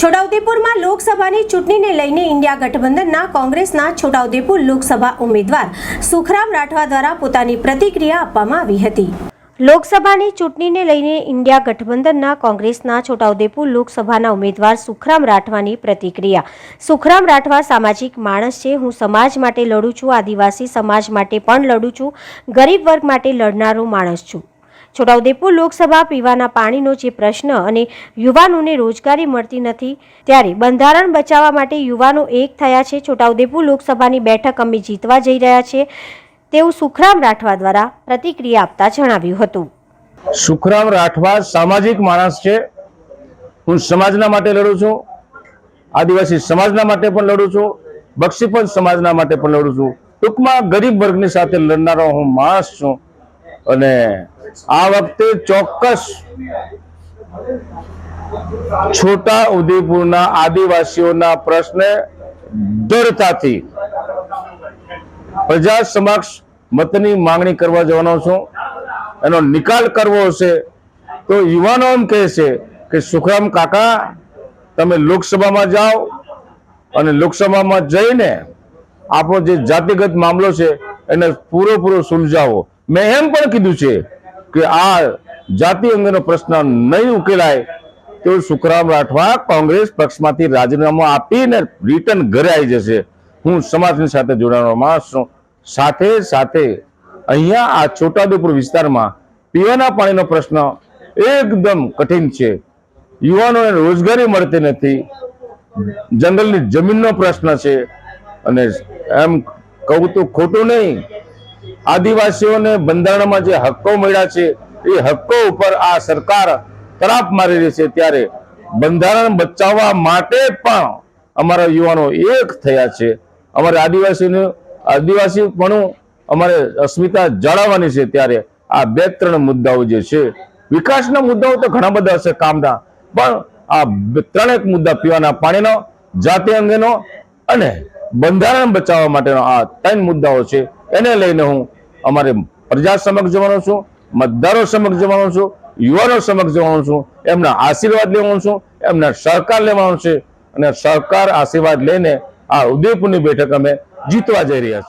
છોટાઉદેપુરમાં લોકસભાની ચૂંટણીને લઈને ઇન્ડિયા ગઠબંધનના કોંગ્રેસના છોટાઉદેપુર લોકસભા ઉમેદવાર સુખરામ રાઠવા દ્વારા પોતાની પ્રતિક્રિયા આપવામાં આવી હતી. લોકસભાની ચૂંટણીને લઈને ઇન્ડિયા ગઠબંધનના કોંગ્રેસના છોટાઉદેપુર લોકસભાના ઉમેદવાર સુખરામ રાઠવાની પ્રતિક્રિયા. સુખરામ રાઠવા સામાજિક માણસ છે, હું સમાજ માટે લડું છું, આદિવાસી સમાજ માટે પણ લડું છું, ગરીબ વર્ગ માટે લડનારો માણસ છું. છોટાઉદેપુર લોકસભા પીવાના પાણીનો જે પ્રશ્ન અને યુવાનોને રોજગારી મળતી નથી, ત્યારે બંધારણ બચાવવા માટે યુવાનો એક થયા છે. છોટાઉદેપુર લોકસભાની બેઠક અમે જીતવા જઈ રહ્યા છે તેવું સુખરામ રાઠવા દ્વારા પ્રતિક્રિયા આપતા જણાવ્યું હતું. સુખરામ રાઠવા સામાજિક માણસ છે. હું સમાજના માટે લડું છું. આદિવાસી સમાજના માટે પણ લડું છું. બક્ષીપંચ સમાજના માટે પણ લડું છું. ટૂંકમાં ગરીબ વર્ગની સાથે લડનારો હું માણસ છું. અને આ વખતે ચોક્કસ છોટા ઉદેપુરના આદિવાસીઓના પ્રશ્ન દ્રઢતાથી પ્રજા સમક્ષ મતની માંગણી કરવા જવાનો છું. એનો નિકાલ કરવો હશે તો યુવાનો એમ કહે છે કે, સુખરામ કાકા, તમે લોકસભામાં જાઓ અને લોકસભામાં જઈને આપણો જે જાતિગત મામલો છે એને પૂરેપૂરો સુલઝાવો. મેં એમ પણ કીધું છે કે આ જાતિ અંગેનો પ્રશ્ન નહીં ઉકેલાય તો સુખરામ રાઠવા કોંગ્રેસ પક્ષમાંથી રાજીનામું આપીને રિટર્ન ઘરે આવી જશે. હું સમાજની સાથે જોડાવાનો માણસ છું. સાથે સાથે અહીંયા આ છોટાઉદેપુર વિસ્તારમાં પીવાના પાણીનો પ્રશ્ન એકદમ કઠિન છે. યુવાનોને રોજગારી મળતી નથી. જંગલની જમીનનો પ્રશ્ન છે. અને એમ કહું તો ખોટું નહીં. આદિવાસીઓને બંધારણમાં જે હક્કો મળ્યા છે, એ હક્કો ઉપર આ સરકાર તરાપ મારી રહી છે ત્યારે બંધારણ બચાવવા માટે પણ અમારા યુવાનો એક થયા છે. અમારે આદિવાસીનું પણ અમારે અસ્મિતા જાળવવાની છે ત્યારે આ બે ત્રણ મુદ્દાઓ જે છે, વિકાસના મુદ્દાઓ તો ઘણા બધા હશે કામના, પણ આ ત્રણેક મુદ્દા પીવાના પાણીનો, જાતિ અંગેનો અને બંધારણ બચાવવા માટેનો આ ત્રણ મુદ્દાઓ છે. એને લઈને હું અમારે પ્રજા સમક્ષ જવાનો છું, મતદારો સમક્ષ જવાનો છું, યુવાનો સમક્ષ જવાનો છું, એમના આશીર્વાદ લેવાનો છું, એમના સહકાર લેવાનો છે અને સહકાર આશીર્વાદ લઈને આ ઉદયપુરની બેઠક અમે જીતવા જઈ રહ્યા છીએ.